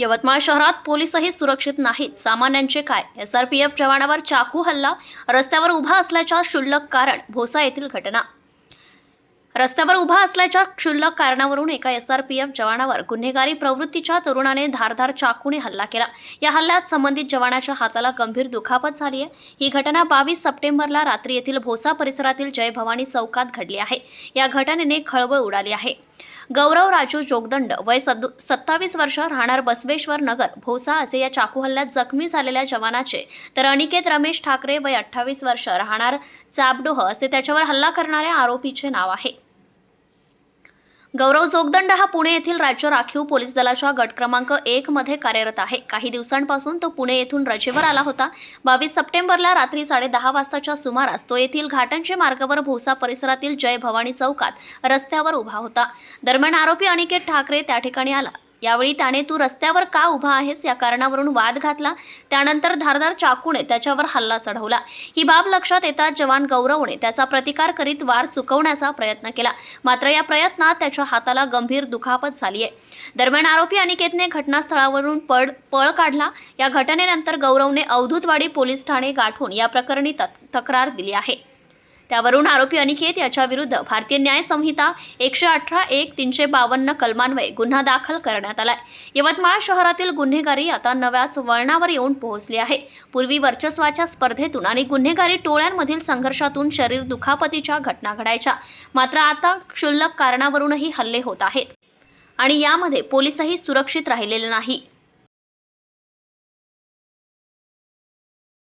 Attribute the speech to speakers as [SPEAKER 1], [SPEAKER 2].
[SPEAKER 1] यवतमाळ शहरात पोलीसही सुरक्षित नाहीत. सामान्यांचे काय? एसआरपीएफ जवानावर चाकू हल्ला? रस्त्यावर उभा असल्याच्या क्षुल्लक कारण? भोसा येथील घटना. रस्त्यावर उभा असल्याच्या क्षुल्लक कारणावरून एका एसआरपीएफ जवानावर गुन्हेगारी प्रवृत्तीच्या तरुणाने धारधार चाकूने हल्ला केला. या हल्ल्यात संबंधित जवानाच्या हाताला गंभीर दुखापत झाली आहे ही घटना बावीस सप्टेंबरला रात्री येथील भोसा परिसरातील जय भवानी चौकात घडली आहे. या घटनेने खळबळ उडाली आहे. गौरव राजू जोगदंड वय सद सत्तावीस वर्ष राहणार बसवेश्वर नगर भोसा असे या चाकू हल्ल्यात जखमी झालेल्या जवानाचे तर अनिकेत रमेश ठाकरे वय अठ्ठावीस वर्ष राहणार चाबडोह असे त्याच्यावर हल्ला करणाऱ्या आरोपीचे नाव आहे. गौरव जोगदंड हा पुणे येथील राज्य राखीव पोलीस दलाच्या गट क्रमांक एक मध्ये कार्यरत आहे. काही दिवसांपासून तो पुणे येथून रजेवर आला होता. बावीस सप्टेंबरला रात्री साडेदहा वाजताच्या सुमारास तो येथील घाटांचे मार्गावर भोसा परिसरातील जय भवानी चौकात रस्त्यावर उभा होता. दरम्यान आरोपी अनिकेत ठाकरे त्या ठिकाणी आला. यावेळी त्याने तू रस्त्यावर का उभा आहेस या कारणावरून वाद घातला? त्यानंतर धारदार चाकूने त्याच्यावर हल्ला चढवला. ही बाब लक्षात येताच जवान गौरवने त्याचा प्रतिकार करीत वार चुकवण्याचा प्रयत्न केला. मात्र या प्रयत्नात त्याच्या हाताला गंभीर दुखापत झाली आहे दरम्यान आरोपी अनिकेतने घटनास्थळावरून पळ पळ काढला. या घटनेनंतर गौरवने अवधूतवाडी पोलीस ठाणे गाठून या प्रकरणी तक्रार दिली आहे. त्यावरून आरोपी अनिकेत याच्या विरुद्ध भारतीय न्याय संहिता एकशे अठरा एक तीनशे बावन्न कलमान्वये गुन्हा दाखल करण्यात आलाय. यवतमाळ शहरातील गुन्हेगारी आता नव्याच वळणावर येऊन पोहोचली आहे. पूर्वी वर्चस्वाच्या स्पर्धेतून आणि गुन्हेगारी टोळ्यांमधील संघर्षातून शरीर दुखापतीच्या घटना घडायच्या. मात्र आता क्षुल्लक कारणावरूनही हल्ले होत आहेत. आणि यामध्ये पोलीसही सुरक्षित राहिलेले नाही.